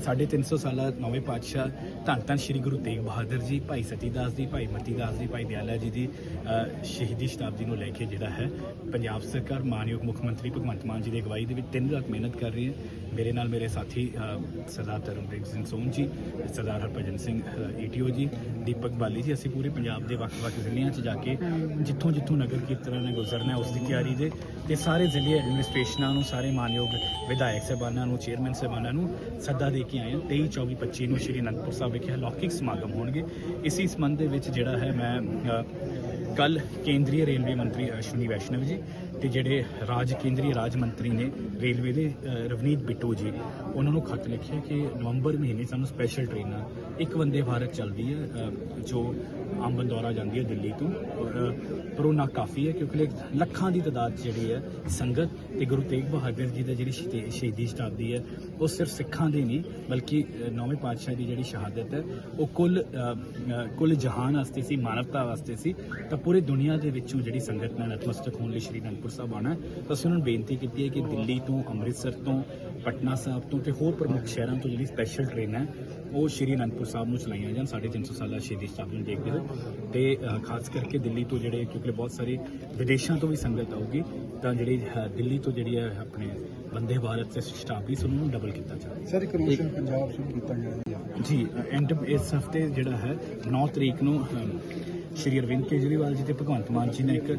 350 ਸਾਲਾ ਨੌਵੇਂ ਪਾਤਸ਼ਾਹ ਧੰਨ ਧੰਨ ਸ੍ਰੀ ਗੁਰੂ ਤੇਗ ਬਹਾਦਰ ਜੀ, ਭਾਈ ਸਤੀਦਾਸ ਜੀ, ਭਾਈ ਮਤੀਦਾਸ ਜੀ, ਭਾਈ ਦਿਆਲਾ ਜੀ ਦੀ ਸ਼ਹੀਦੀ ਸ਼ਤਾਬਦੀ ਨੂੰ ਲੈ ਕੇ ਜਿਹੜਾ ਹੈ ਪੰਜਾਬ ਸਰਕਾਰ, ਮਾਨਯੋਗ ਮੁੱਖ ਮੰਤਰੀ ਭਗਵੰਤ ਮਾਨ ਜੀ ਦੀ ਅਗਵਾਈ ਦੇ ਵਿੱਚ ਤਿੰਨ ਰਾਤ ਮਿਹਨਤ ਕਰ ਰਹੀ ਹੈ। ਮੇਰੇ ਨਾਲ ਮੇਰੇ ਸਾਥੀ ਸਰਦਾਰ ਤਰਨਪ੍ਰੀਤ ਸਿੰਘ ਸੋਹਣ ਜੀ, ਸਰਦਾਰ ਹਰਭਜਨ ਸਿੰਘ ਈਟੀਓ ਜੀ, ਦੀਪਕ ਬਾਲੀ ਜੀ, ਅਸੀਂ ਪੂਰੇ ਪੰਜਾਬ ਦੇ ਵੱਖ-ਵੱਖ ਜ਼ਿਲ੍ਹਿਆਂ 'ਚ ਜਾ ਕੇ ਜਿੱਥੋਂ ਜਿੱਥੋਂ ਨਗਰ ਕੀਰਤਨਾਂ ਨੇ ਗੁਜ਼ਰਨਾ ਉਸ ਦੀ ਤਿਆਰੀ ਦੇ ਤੇ ਸਾਰੇ ਜ਼ਿਲ੍ਹੇ ਐਡਮਿਨਿਸਟ੍ਰੇਸ਼ਨਾਂ ਨੂੰ, ਸਾਰੇ ਮਾਨਯੋਗ ਵਿਧਾਇਕ ਸਾਹਿਬਾਨਾਂ ਨੂੰ ਚੇਅਰਮੈਨ ਸਾਹਿਬਾਨਾਂ ਨੂੰ ਸੱਦਾ ਦੇ ਕੇ ਆਏ ਹਾਂ 23 24 25 ਨੂੰ ਸ਼੍ਰੀ ਅਨੰਦਪੁਰ ਸਾਹਿਬ ਵਿਖੇ ਲੌਕਿਕ ਸਮਾਗਮ ਹੋਣਗੇ। ਇਸੇ ਸੰਬੰਧ ਦੇ ਵਿੱਚ ਜਿਹੜਾ ਹੈ, ਮੈਂ ਕੱਲ ਕੇਂਦਰੀ ਰੇਲਵੇ ਮੰਤਰੀ ਅਸ਼ਵਨੀ ਵੈਸ਼ਨਵ ਜੀ ਤੇ ਜਿਹੜੇ ਰਾਜ ਕੇਂਦਰੀ ਰਾਜ ਮੰਤਰੀ ਨੇ ਰੇਲਵੇ ਦੇ ਰਵਨੀਤ ਬਿੱਟੂ ਜੀ ਉਹਨਾਂ ਨੂੰ ਖੱਤ ਲਿਖਿਆ ਕਿ ਨਵੰਬਰ ਮਹੀਨੇ ਸਾਨੂੰ ਸਪੈਸ਼ਲ ਟ੍ਰੇਨਾਂ ਇੱਕ ਵੰਦੇ ਭਾਰਤ ਚੱਲਦੀ ਹੈ ਜੋ ਅੰਬ ਦੌਰਾ ਜਾਂਦੀ ਹੈ ਦਿੱਲੀ ਤੋਂ ਔਰ, ਪਰ ਕਾਫੀ ਹੈ ਕਿਉਂਕਿ ਲੱਖਾਂ ਦੀ ਤਾਦਾਦ ਜਿਹੜੀ ਹੈ ਸੰਗਤ ਤੇ ਗੁਰੂ ਤੇਗ ਬਹਾਦਰ ਜੀ ਦਾ ਜਿਹੜੀ ਸ਼ਹੀਦੀ- ਸ਼ਹੀਦੀ ਸ਼ਤਾਬਦੀ ਹੈ ਉਹ ਸਿਰਫ ਸਿੱਖਾਂ ਦੀ ਨਹੀਂ ਬਲਕਿ ਨੌਵੇਂ ਪਾਤਸ਼ਾਹ ਦੀ ਜਿਹੜੀ ਸ਼ਹਾਦਤ ਹੈ ਉਹ ਕੁੱਲ ਕੁੱਲ ਜਹਾਨ ਵਾਸਤੇ ਸੀ ਮਾਨਵਤਾ ਵਾਸਤੇ ਸੀ ਤਾਂ ਪੂਰੀ ਦੁਨੀਆ ਦੇ ਵਿੱਚੋਂ ਜਿਹੜੀ ਸੰਗਤ ਨਾਲ ਨਤਮਸਤਕ ਹੋਣ ਲਈ ਸ਼੍ਰੀ ਅਨੰਦਪੁਰ ਸਾਹਿਬ ਆਉਣਾ ਹੈ। ਤਾਂ ਅਸੀਂ ਉਹਨਾਂ ਨੂੰ ਬੇਨਤੀ ਕੀਤੀ ਹੈ ਕਿ ਦਿੱਲੀ ਤੋਂ ਅੰਮ੍ਰਿਤਸਰ ਤੋਂ ਪਟਨਾ ਸਾਹਿਬ ਤੋਂ ਤੇ ਹੋਰ ਪ੍ਰਮੁੱਖ ਸ਼ਹਿਰਾਂ ਤੋਂ ਜਿਹੜੀ ਸਪੈਸ਼ਲ ਟ੍ਰੇਨ ਹੈ ਉਹ ਸ਼੍ਰੀ ਅਨੰਦਪੁਰ ਸਾਹਿਬ ਨੂੰ ਚਲਾਈਆਂ ਜਾਣ। 350 ਸਾਲਾ ਸ਼ਹੀਦੀ ਸ਼ਤਾਬਦੀ ਨੂੰ ਦੇਖਦੇ ਹੋਏ ਤੇ ਖਾਸ ਕਰਕੇ ਦਿੱਲੀ ਤੋਂ ਜਿਹੜੇ ਕਿਉਂਕਿ ਬਹੁਤ ਸਾਰੇ ਵਿਦੇਸ਼ਾਂ ਤੋਂ ਵੀ ਸੰਗਤ ਆਊਗੀ ਤਾਂ ਜਿਹੜੀ ਦਿੱਲੀ ਤੋਂ ਜਿਹੜੀ ਹੈ ਆਪਣੇ ਵੰਦੇ ਭਾਰਤ ਤੇ ਸ਼ਤਾਬਦੀ ਸੀ ਉਹਨੂੰ ਡਬਲ ਕੀਤਾ ਜਾਵੇ ਸਰ ਇੱਕ ਰੋਸ਼ਨ ਪੰਜਾਬ ਸ਼ੁਰੂ ਕੀਤਾ ਹੈ। ਜੀ ਐਂਡ ਇਸ ਹਫ਼ਤੇ ਜਿਹੜਾ ਹੈ 9 ਤਰੀਕ ਨੂੰ ਸ਼੍ਰੀ ਅਰਵਿੰਦ ਕੇਜਰੀਵਾਲ ਜੀ ਤੇ ਭਗਵੰਤ ਮਾਨ ਜੀ ਨੇ ਇੱਕ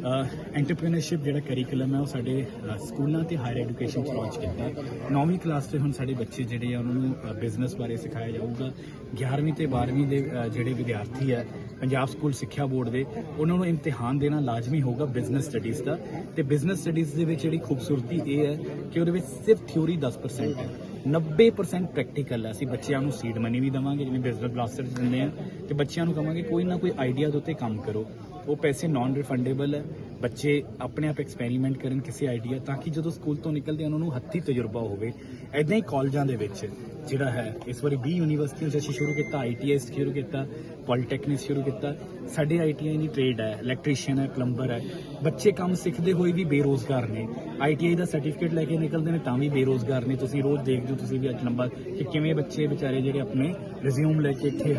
ਐਂਟਰਪ੍ਰੀਨਰਸ਼ਿਪ ਜਿਹੜਾ ਕਰਿਕੂਲਮ ਹੈ ਉਹ ਸਾਡੇ ਸਕੂਲਾਂ ਤੇ ਹਾਇਰ ਐਜੂਕੇਸ਼ਨ ਚ ਲਾਂਚ ਕੀਤਾ ਹੈ। 9ਵੀਂ ਕਲਾਸ ਤੇ ਹੁਣ ਸਾਡੇ ਬੱਚੇ ਜਿਹੜੇ ਆ, ਉਹਨਾਂ ਨੂੰ ਬਿਜ਼ਨਸ ਬਾਰੇ ਸਿਖਾਇਆ ਜਾਊਗਾ। 11ਵੀਂ ਤੇ 12ਵੀਂ ਦੇ ਜਿਹੜੇ ਵਿਦਿਆਰਥੀ ਹੈ ਪੰਜਾਬ ਸਕੂਲ ਸਿੱਖਿਆ ਬੋਰਡ ਦੇ, ਉਹਨਾਂ ਨੂੰ ਇਮਤਿਹਾਨ ਦੇਣਾ ਲਾਜ਼ਮੀ ਹੋਊਗਾ ਬਿਜ਼ਨਸ ਸਟੱਡੀਜ਼ ਦਾ। ਤੇ ਬਿਜ਼ਨਸ ਸਟੱਡੀਜ਼ ਦੇ ਵਿੱਚ ਜਿਹੜੀ ਖੂਬਸੂਰਤੀ ਇਹ ਹੈ ਕਿ ਉਹਦੇ ਵਿੱਚ ਸਿਰਫ ਥਿਉਰੀ 10% ਹੈ। 90% ਪ੍ਰੈਕਟੀਕਲ ਹੈ। ਅਸੀਂ ਬੱਚਿਆਂ ਨੂੰ ਸੀਡ ਮਨੀ ਵੀ ਦਵਾਂਗੇ, ਜਿਵੇਂ ਬਿਜ਼ਨਸ ਬਲਾਸਟਰ ਦਿੰਦੇ ਆ, ਤੇ ਬੱਚਿਆਂ ਨੂੰ ਕਹਾਂਗੇ, ਕੋਈ ਨਾ ਕੋਈ ਆਈਡੀਆ ਦੇ ਉੱਤੇ ਕੰਮ ਕਰੋ। ਉਹ ਪੈਸੇ ਨਾਨ ਰਿਫੰਡੇਬਲ ਹੈ। ਬੱਚੇ ਆਪਣੇ ਆਪ ਐਕਸਪੈਰੀਮੈਂਟ ਕਰਨ ਕਿਸੇ ਆਈਡੀਆ ਤਾਂ ਕਿ ਜਦੋਂ ਸਕੂਲ ਤੋਂ ਨਿਕਲਦੇ ਉਹਨਾਂ ਨੂੰ ਹੱਥੀ ਤਜਰਬਾ ਹੋਵੇ। ਐਦਾਂ ਹੀ ਕਾਲਜਾਂ ਦੇ ਵਿੱਚ ਜਿਹੜਾ ਹੈ, ਇਸ ਵਾਰੀ 20 ਯੂਨੀਵਰਸਿਟੀਆਂ ਅਸੀਂ ਸ਼ੁਰੂ ਕੀਤਾ ਆਈਟੀਆਈ ਸ਼ੁਰੂ ਕੀਤਾ ਪੋਲੀਟੈਕਨਿਕ ਸ਼ੁਰੂ ਕੀਤਾ। ਸਾਡੇ ਆਈਟੀਆਈ ਦੀ ਟ੍ਰੇਡ ਹੈ ਇਲੈਕਟ੍ਰੀਸ਼ੀਅਨ ਹੈ ਪਲੰਬਰ ਹੈ। ਬੱਚੇ ਕੰਮ ਸਿੱਖਦੇ ਹੋਏ ਵੀ ਬੇਰੋਜ਼ਗਾਰ ਨੇ। ਆਈਟੀਆਈ ਦਾ ਸਰਟੀਫਿਕੇਟ ਲੈ ਕੇ ਨਿਕਲਦੇ ਨੇ, ਤਾਂ ਵੀ ਬੇਰੋਜ਼ਗਾਰ ਨੇ। ਤੁਸੀਂ ਰੋਜ਼ ਦੇਖਦੇ ਹੋ, ਤੁਸੀਂ ਵੀ ਅੱਜ ਨੰਬਰ, ਕਿ ਕਿਵੇਂ ਬੱਚੇ ਵਿਚਾਰੇ ਜਿਹੜੇ ਆਪਣੇ ਰਿਜ਼ਿਊਮ ਲੈ ਕੇ ਇੱਥੇ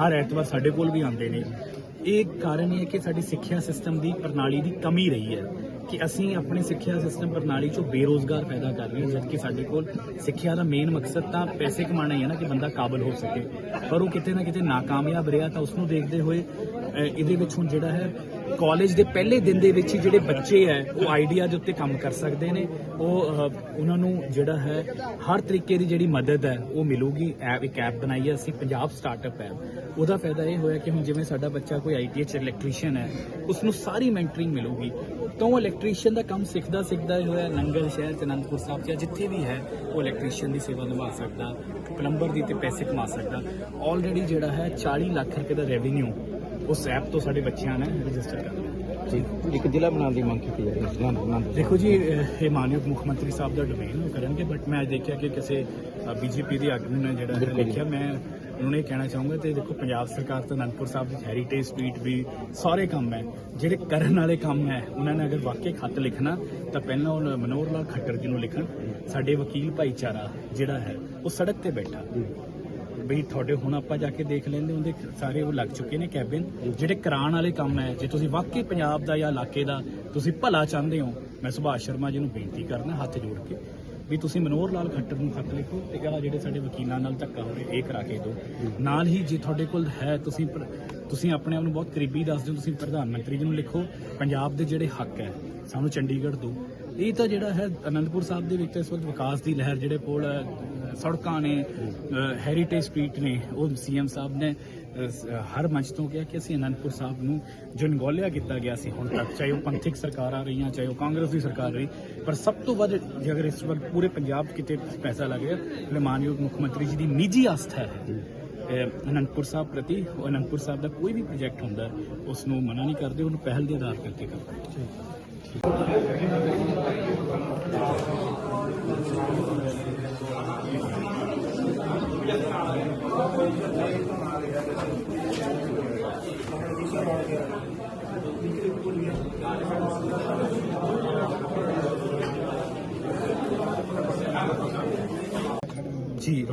ਹਰ ਐਤਵਾਰ ਸਾਡੇ ਕੋਲ ਵੀ ਆਉਂਦੇ ਨੇ। ਇਹ ਕਾਰਨ ਇਹ ਹੈ ਕਿ ਸਾਡੀ ਸਿੱਖਿਆ ਸਿਸਟਮ ਦੀ ਪ੍ਰਣਾਲੀ ਦੀ ਕਮੀ ਰਹੀ ਹੈ ਕਿ ਅਸੀਂ ਆਪਣੇ ਸਿੱਖਿਆ ਸਿਸਟਮ ਪ੍ਰਣਾਲੀ ਚੋਂ ਬੇਰੋਜ਼ਗਾਰ ਪੈਦਾ ਕਰ ਰਹੇ ਹਾਂ, ਜਦਕਿ ਸਾਡੇ ਕੋਲ ਸਿੱਖਿਆ ਦਾ ਮੇਨ ਮਕਸਦ ਤਾਂ ਪੈਸੇ ਕਮਾਉਣਾ ਹੀ ਹੈ ਨਾ ਕਿ ਬੰਦਾ ਕਾਬਲ ਹੋ ਸਕੇ। ਪਰ ਉਹ ਕਿਤੇ ਨਾ ਕਿਤੇ ਨਾਕਾਮਯਾਬ ਰਿਹਾ ਤਾਂ ਉਸ ਨੂੰ ਦੇਖਦੇ ਹੋਏ ਇਹਦੇ ਵਿੱਚ ਹੁਣ ਜਿਹੜਾ ਹੈ ਕਾਲਜ ਦੇ ਪਹਿਲੇ ਦਿਨ ਦੇ ਵਿੱਚ ਹੀ ਜਿਹੜੇ ਬੱਚੇ ਹੈ, ਉਹ ਆਈਡੀਆ ਦੇ ਉੱਤੇ ਕੰਮ ਕਰ ਸਕਦੇ ਨੇ। ਉਹ ਉਹਨਾਂ ਨੂੰ ਜਿਹੜਾ ਹੈ, ਹਰ ਤਰੀਕੇ ਦੀ ਜਿਹੜੀ ਮਦਦ ਹੈ, ਉਹ ਮਿਲੂਗੀ। ਐਪ, ਇੱਕ ਐਪ ਬਣਾਈ ਹੈ, ਅਸੀਂ ਪੰਜਾਬ ਸਟਾਰਟਅਪ ਐਪ ਉਹਦਾ ਫਾਇਦਾ ਇਹ ਹੋਇਆ ਕਿ ਹੁਣ ਜਿਵੇਂ ਸਾਡਾ ਬੱਚਾ ਕੋਈ ਆਈਟੀਆਈ ਚ ਇਲੈਕਟ੍ਰੀਸ਼ੀਅਨ ਹੈ ਉਸ ਨੂੰ ਸਾਰੀ ਮੈਂਟਰਿੰਗ ਮਿਲੂਗੀ। ਤਾਂ ਉਹ ਇਲੈਕਟ੍ਰੀਸ਼ੀਅਨ ਦਾ ਕੰਮ ਸਿੱਖਦਾ ਸਿੱਖਦਾ ਹੀ ਹੋਇਆ ਨੰਗਲ ਸ਼ਹਿਰ ਚ ਅਨੰਦਪੁਰ ਸਾਹਿਬ ਜਾਂ ਜਿੱਥੇ ਵੀ ਹੈ, ਉਹ ਇਲੈਕਟ੍ਰੀਸ਼ੀਅਨ ਦੀ ਸੇਵਾ ਨਿਭਾ ਸਕਦਾ ਪਲੰਬਰ ਦੀ ਤੇ ਪੈਸੇ ਕਮਾ ਸਕਦਾ। ਆਲਰੇਡੀ ਜਿਹੜਾ ਹੈ 40 ਲੱਖ ਰੁਪਏ ਦਾ ਰੈਵਨਿਊ ਉਸ ਐਪ ਤੋਂ ਸਾਡੇ ਬੱਚਿਆਂ ਨੇ ਰਜਿਸਟਰ ਕਰ ਲਿਆ ਜੀ ਇੱਕ ਜ਼ਿਲ੍ਹਾ ਬਣਾਉਣ ਦੀ ਮੰਗ ਕੀਤੀ ਜਾ ਰਹੀ ਹੈ ਅਨੰਦਪੁਰ ਦੇਖੋ ਜੀ ਅਹ ਇਹ ਮਾਨਯੋਗ ਮੁੱਖ ਮੰਤਰੀ ਸਾਹਿਬ ਦਾ ਡੋਮੇਨ ਉਹ ਕਰਨਗੇ ਬਟ ਮੈਂ ਅੱਜ ਦੇਖਿਆ ਕਿ ਕਿਸੇ ਬੀਜੇਪੀ ਦੇ ਆਗੂ ਨੇ ਜਿਹੜਾ ਬਿਲਕੁਲ। ਲਿਖਿਆ ਮੈਂ ਉਹਨਾਂ ਨੂੰ ਇਹ ਕਹਿਣਾ ਚਾਹੂੰਗਾ ਤੇ ਦੇਖੋ ਪੰਜਾਬ ਸਰਕਾਰ ਤੇ ਅਨੰਦਪੁਰ ਸਾਹਿਬ ਦੀ ਹੈਰੀਟੇਜ ਸਟਰੀਟ ਵੀ ਸਾਰੇ ਕੰਮ ਹੈ ਜਿਹੜੇ ਕਰਨ ਵਾਲੇ ਕੰਮ ਹੈ ਉਹਨਾਂ ਨੇ ਅਗਰ ਵਾਕਈ ਖੱਤ ਲਿਖਣਾ ਤਾਂ ਪਹਿਲਾਂ ਉਹ ਮਨੋਹਰ ਲਾਲ ਖੱਟਰ ਜੀ ਨੂੰ ਲਿਖਣ ਸਾਡੇ ਵਕੀਲ ਭਾਈਚਾਰਾ ਜਿਹੜਾ ਹੈ ਉਹ ਸੜਕ ਤੇ ਬੈਠਾ ਬਈ ਤੁਹਾਡੇ ਹੁਣ ਆਪਾਂ ਜਾ ਕੇ ਦੇਖ ਲੈਂਦੇ ਉਹਦੇ ਸਾਰੇ ਉਹ ਲੱਗ ਚੁੱਕੇ ਨੇ ਕੈਬਿਨ। ਜਿਹੜੇ ਕਰਾਉਣ ਵਾਲੇ ਕੰਮ ਹੈ ਜੇ ਤੁਸੀਂ ਵਾਕਈ ਪੰਜਾਬ ਦਾ ਜਾਂ ਇਲਾਕੇ ਦਾ ਤੁਸੀਂ ਭਲਾ ਚਾਹੁੰਦੇ ਹੋ ਮੈਂ ਸੁਭਾਸ਼ ਸ਼ਰਮਾ ਜੀ ਨੂੰ ਬੇਨਤੀ ਕਰਨਾ ਹੱਥ ਜੋੜ ਕੇ ਵੀ ਤੁਸੀਂ ਮਨੋਹਰ ਲਾਲ ਖੱਟਰ ਨੂੰ ਖੱਤ ਲਿਖੋ ਤੇ ਆਹ ਜਿਹੜੇ ਸਾਡੇ ਵਕੀਲਾਂ ਨਾਲ ਧੱਕਾ ਹੋ ਰਿਹਾ ਇਹ ਕਰਾ ਕੇ ਦਿਓ। ਨਾਲ ਹੀ ਜੇ ਤੁਹਾਡੇ ਕੋਲ ਹੈ ਤੁਸੀਂ ਤੁਸੀਂ ਆਪਣੇ ਆਪ ਨੂੰ ਬਹੁਤ ਕਰੀਬੀ ਦੱਸਦੇ ਹੋ ਤੁਸੀਂ ਪ੍ਰਧਾਨ ਮੰਤਰੀ ਜੀ ਨੂੰ ਲਿਖੋ ਪੰਜਾਬ ਦੇ ਜਿਹੜੇ ਹੱਕ ਹੈ ਸਾਨੂੰ ਚੰਡੀਗੜ੍ਹ ਦਿਓ। ਇਹ ਤਾਂ ਜਿਹੜਾ ਹੈ ਅਨੰਦਪੁਰ ਸਾਹਿਬ ਦੇ ਵਿੱਚ ਇਸ ਵਕਤ ਵਿਕਾਸ ਦੀ ਲਹਿਰ ਜਿਹੜੇ ਪੁਲ ਹੈ, ਸੜਕਾਂ ਨੇ ਹੈਰੀਟੇਜ ਸਟਰੀਟ ਨੇ, ਉਹ ਸੀਐਮ ਸਾਹਿਬ ਨੇ ਹਰ ਮੰਚ ਤੋਂ ਕਿਹਾ ਕਿ ਅਸੀਂ ਅਨੰਦਪੁਰ ਸਾਹਿਬ ਨੂੰ ਜੋ ਕੀਤਾ ਗਿਆ ਸੀ ਹੁਣ ਤੱਕ, ਚਾਹੇ ਉਹ ਪੰਥਕ ਸਰਕਾਰ ਆ ਰਹੀਆਂ, ਚਾਹੇ ਉਹ ਕਾਂਗਰਸ ਦੀ ਸਰਕਾਰ ਰਹੀ, ਪਰ ਸਭ ਤੋਂ ਵੱਧ ਜੇਕਰ ਇਸ ਵਕਤ ਪੂਰੇ ਪੰਜਾਬ ਕਿਤੇ ਪੈਸਾ ਲੱਗ ਰਿਹਾ ਤਾਂ ਮਾਨਯੋਗ ਮੁੱਖ ਮੰਤਰੀ ਜੀ ਦੀ ਨਿੱਜੀ ਆਸਥਾ ਹੈ। ਅਨੰਦਪੁਰ ਸਾਹਿਬ ਪ੍ਰਤੀ, ਉਹ ਅਨੰਦਪੁਰ ਸਾਹਿਬ ਦਾ ਕੋਈ ਵੀ ਪ੍ਰੋਜੈਕਟ ਹੁੰਦਾ ਉਸ ਨੂੰ ਮਨਾ ਨਹੀਂ ਕਰਦੇ, ਉਹਨੂੰ ਪਹਿਲ ਦੇ ਆਧਾਰ ਕਰਕੇ ਕਰਦੇ।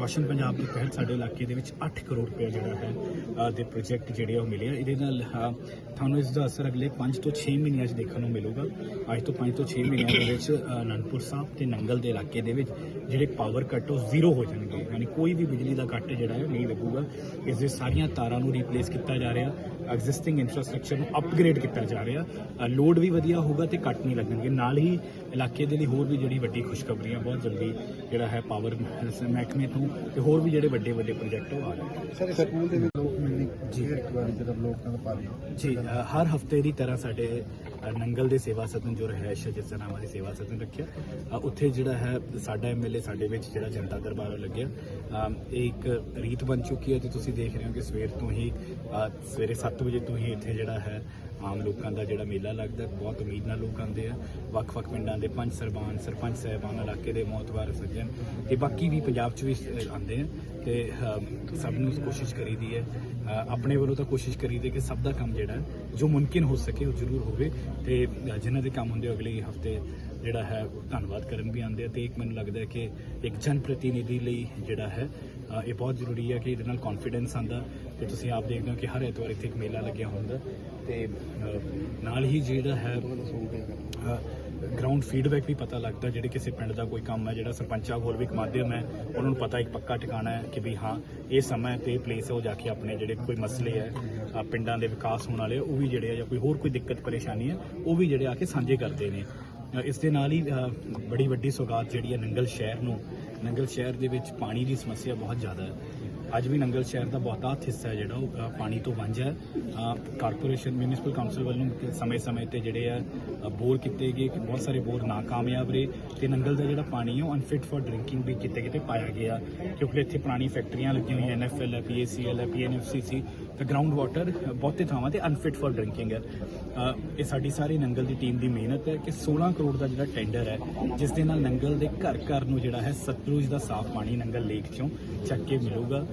ਰੋਸ਼ਨ ਪੰਜਾਬ ਦੇ ਤਹਿਤ ਸਾਡੇ ਇਲਾਕੇ ਦੇ ਵਿੱਚ 8 ਕਰੋੜ ਰੁਪਏ ਜਿਹੜਾ ਹੈ ਦੇ ਪ੍ਰੋਜੈਕਟ ਜਿਹੜੇ ਆ ਉਹ ਮਿਲੇ ਆ। ਇਹਦੇ ਨਾਲ ਤੁਹਾਨੂੰ ਇਸ ਦਾ ਅਸਰ ਅਗਲੇ 5 ਤੋਂ 6 ਮਹੀਨਿਆਂ 'ਚ ਦੇਖਣ ਨੂੰ ਮਿਲੂਗਾ। ਅੱਜ ਤੋਂ 5 ਤੋਂ 6 ਮਹੀਨਿਆਂ ਦੇ ਵਿੱਚ ਅਨੰਦਪੁਰ ਸਾਹਿਬ ਤੇ ਨੰਗਲ ਦੇ ਇਲਾਕੇ ਦੇ ਵਿੱਚ ਜਿਹੜੇ ਪਾਵਰ ਕੱਟ ਉਹ ਜ਼ੀਰੋ ਹੋ ਜਾਣਗੇ। ਯਾਨੀ ਕੋਈ ਵੀ ਬਿਜਲੀ ਦਾ ਕੱਟ ਜਿਹੜਾ ਹੈ ਨਹੀਂ ਲੱਗੂਗਾ। ਇਸ ਦੇ ਸਾਰੀਆਂ ਤਾਰਾਂ ਨੂੰ ਰੀਪਲੇਸ ਕੀਤਾ ਜਾ ਰਿਹਾ। ਐਗਜ਼ਿਸਟਿੰਗ ਇਨਫਰਾਸਟ੍ਰਕਚਰ ਨੂੰ ਅਪਗ੍ਰੇਡ ਕੀਤਾ ਜਾ ਰਿਹਾ। ਲੋਡ ਵੀ ਵਧੀਆ ਹੋਊਗਾ ਤੇ ਕੱਟ ਨਹੀਂ ਲੱਗਣਗੇ। ਨਾਲ ਹੀ ਇਲਾਕੇ ਦੇ ਲਈ ਹੋਰ ਵੀ ਜਿਹੜੀ ਵੱਡੀ ਖੁਸ਼ਖਬਰੀ ਆ ਬਹੁਤ ਜਲਦੀ ਜਿਹੜਾ ਹੈ ਪਾਵਰ ਮਹਿਕਮੇ ਤੋਂ ਤੇ ਹੋਰ ਵੀ ਜਿਹੜੇ ਵੱਡੇ ਵੱਡੇ ਪ੍ਰੋਜੈਕਟ ਆ ਰਹੇ ਸਰ ਸਕੂਲ ਦੇ ਵਿੱਚ ਲੋਕ ਮਿਲਣੀ ਜੀ। ਇੱਕ ਵਾਰੀ ਜਦੋਂ ਲੋਕਾਂ ਦਾ ਪਾਲੀ ਜੀ ਹਰ ਹਫ਼ਤੇ ਦੀ ਤਰ੍ਹਾਂ ਸਾਡੇ ਨੰਗਲ ਦੇ ਸੇਵਾ ਸਦਨ ਜੋ ਰਹਿਸ਼ ਜਿਸ ਦਾ ਨਾਮ ਅਸੀਂ ਸੇਵਾ ਸਦਨ ਰੱਖਿਆ। ਉੱਥੇ ਜਿਹੜਾ ਹੈ, ਸਾਡਾ ਐਮਐਲਏ ਸਾਡੇ ਵਿੱਚ ਜਿਹੜਾ ਜਨਤਾ ਦਰਬਾਰ ਲੱਗਿਆ। ਇਹ ਇੱਕ ਰੀਤ ਬਣ ਚੁੱਕੀ ਹੈ ਤੇ ਤੁਸੀਂ ਦੇਖ ਰਹੇ ਹੋ ਕਿ ਸਵੇਰ ਤੋਂ ਹੀ ਸਵੇਰੇ 7 ਵਜੇ ਤੋਂ ਹੀ ਇੱਥੇ ਜਿਹੜਾ ਹੈ ਆਮ ਲੋਕਾਂ ਦਾ ਜਿਹੜਾ ਮੇਲਾ ਲੱਗਦਾ ਬਹੁਤ ਉਮੀਦ ਨਾਲ ਲੋਕ ਆਉਂਦੇ ਆ। ਵੱਖ-ਵੱਖ ਪਿੰਡਾਂ ਦੇ ਪੰਚ ਸਰਬਾਨ ਸਰਪੰਚ ਸਾਹਿਬਾਨ ਇਲਾਕੇ ਦੇ ਮੌਤਵਾਰ ਸੱਜਣ ਤੇ ਬਾਕੀ ਵੀ ਪੰਜਾਬ 'ਚ ਵੀ ਆਉਂਦੇ ਆ ਤੇ ਸਭ ਨੂੰ ਕੋਸ਼ਿਸ਼ ਕਰੀਦੀ ਹੈ। ਆਪਣੇ ਵੱਲੋਂ ਤਾਂ ਕੋਸ਼ਿਸ਼ ਕਰੀਦੀ ਕਿ ਸਭ ਦਾ ਕੰਮ ਜਿਹੜਾ ਜੋ ਮੁਮਕਿਨ ਹੋ ਸਕੇ ਉਹ ਜ਼ਰੂਰ ਹੋਵੇ ਤੇ ਅ, ਜਿਨ੍ਹਾਂ ਦੇ ਕੰਮ ਹੁੰਦੇ ਅਗਲੇ ਹਫ਼ਤੇ ਜਿਹੜਾ ਹੈ ਧੰਨਵਾਦ ਕਰਨ ਵੀ ਆਉਂਦੇ ਆ ਤੇ ਇੱਕ ਮੈਨੂੰ ਲੱਗਦਾ ਕਿ ਇੱਕ ਜਨ ਪ੍ਰਤੀਨਿਧੀ ਲਈ ਜਿਹੜਾ ਹੈ ਇਹ ਬਹੁਤ ਜ਼ਰੂਰੀ ਹੈ ਕਿ ਇਹਦੇ ਨਾਲ ਕੌਨਫੀਡੈਂਸ ਆਂਦਾ ਤੇ ਤੁਸੀਂ ਆਪ ਦੇਖਦੇ ਹੋ ਕਿ ਹਰ ਐਤਵਾਰ ਇੱਥੇ ਇੱਕ ਮੇਲਾ ਲੱਗਿਆ ਹੁੰਦਾ ਤੇ ਨਾਲ ਹੀ ਜਿਹੜਾ ਹੈ ਗਰਾਊਂਡ ਫੀਡਬੈਕ ਵੀ ਪਤਾ ਲੱਗਦਾ ਜਿਹੜੇ ਕਿਸੇ ਪਿੰਡ ਦਾ ਕੋਈ ਕੰਮ ਹੈ, ਜਿਹੜਾ ਸਰਪੰਚਾਂ ਕੋਲ ਵੀ ਇੱਕ ਮਾਧਿਅਮ ਹੈ, ਉਹਨਾਂ ਨੂੰ ਪਤਾ ਇੱਕ ਪੱਕਾ ਟਿਕਾਣਾ ਹੈ ਕਿ ਵੀ ਹਾਂ, ਇਹ ਸਮਾਂ ਤੇ ਪਲੇਸ ਹੈ, ਉਹ ਜਾ ਕੇ ਆਪਣੇ ਜਿਹੜੇ ਕੋਈ ਮਸਲੇ ਹੈ ਪਿੰਡਾਂ ਦੇ ਵਿਕਾਸ ਹੋਣ ਵਾਲੇ, ਉਹ ਵੀ ਜਿਹੜੇ ਆ ਜਾਂ ਕੋਈ ਹੋਰ ਕੋਈ ਦਿੱਕਤ, ਪਰੇਸ਼ਾਨੀ ਹੈ, ਉਹ ਵੀ ਜਿਹੜੇ ਆ ਕੇ ਸਾਂਝੇ ਕਰਦੇ ਨੇ। ਇਸ ਦੇ ਨਾਲ ਹੀ ਬੜੀ ਵੱਡੀ ਸੌਗਾਤ ਜਿਹੜੀ ਹੈ ਨੰਗਲ ਸ਼ਹਿਰ ਨੂੰ, ਨੰਗਲ ਸ਼ਹਿਰ ਦੇ ਵਿੱਚ ਪਾਣੀ ਦੀ ਸਮੱਸਿਆ ਬਹੁਤ ਜ਼ਿਆਦਾ ਹੈ। ਅੱਜ ਵੀ ਨੰਗਲ ਸ਼ਹਿਰ ਦਾ ਬਹੁਤਾਤ ਹਿੱਸਾ ਹੈ ਜਿਹੜਾ, ਉਹ ਪਾਣੀ ਤੋਂ ਵਾਂਝਾ ਹੈ। ਕਾਰਪੋਰੇਸ਼ਨ ਮਿਊਨਿਸਪਲ ਕਾਉਂਸਲ ਵੱਲੋਂ ਸਮੇਂ-ਸਮੇਂ ਤੇ ਜਿਹੜੇ ਆ ਬੋਰ ਕੀਤੇ ਗਏ, ਕਿ ਬਹੁਤ ਸਾਰੇ ਬੋਰ ਨਾਕਾਮਯਾਬ ਰਹੇ। ਤੇ ਨੰਗਲ ਦਾ ਜਿਹੜਾ ਪਾਣੀ ਹੈ, ਉਹ ਅਨਫਿਟ ਫॉर ਡਰਿੰਕਿੰਗ ਵੀ ਕਿਤੇ ਕਿਤੇ ਪਾਇਆ ਗਿਆ। ਕਿਉਂਕਿ ਇੱਥੇ ਪੁਰਾਣੀ ਫੈਕਟਰੀਆਂ ਲੱਗੀਆਂ ਹੋਈਆਂ ਐਨਐਫਐਲ ਹੈ ਪੀਏਸੀਐਲ ਹੈ ਪੀਐਨਐਫਸੀਸੀ ਤੇ ਗਰਾਊਂਡ ਵਾਟਰ ਬਹੁਤੇ ਥਾਵਾਂ ਤੇ ਅਨਫਿਟ ਫॉर ਡਰਿੰਕਿੰਗ ਹੈ। ਇਹ ਸਾਡੀ ਸਾਰੀ ਨੰਗਲ ਦੀ ਟੀਮ ਦੀ ਮਿਹਨਤ ਹੈ ਕਿ 16 ਕਰੋੜ ਦਾ ਜਿਹੜਾ ਟੈਂਡਰ ਹੈ, ਜਿਸ ਦੇ ਨਾਲ ਨੰਗਲ ਦੇ ਘਰ ਘਰ ਨੂੰ ਜਿਹੜਾ ਹੈ, ਸਤਲੁਜ ਦਾ ਸਾਫ਼ ਪਾਣੀ ਨੰਗਲ ਲੇਕ ਚੋਂ ਚੱਕ ਕੇ ਮਿਲੂਗਾ।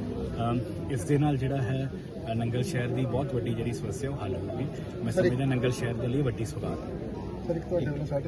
ਇਸ ਦੇ ਨਾਲ ਜਿਹੜਾ ਹੈ ਨੰਗਲ ਸ਼ਹਿਰ ਦੀ ਬਹੁਤ ਵੱਡੀ ਜਿਹੜੀ ਸਮੱਸਿਆ ਉਹ ਹੱਲ ਹੋਊਗੀ ਮੈਂ ਸਮਝਦਾ ਨੰਗਲ ਸ਼ਹਿਰ ਦੇ ਲਈ ਵੱਡੀ ਸੁਗਾਤ ਹੈ ਸਰ ਇੱਕ ਤੁਹਾਡੇ ਵੱਲੋਂ ਸਾਡੇ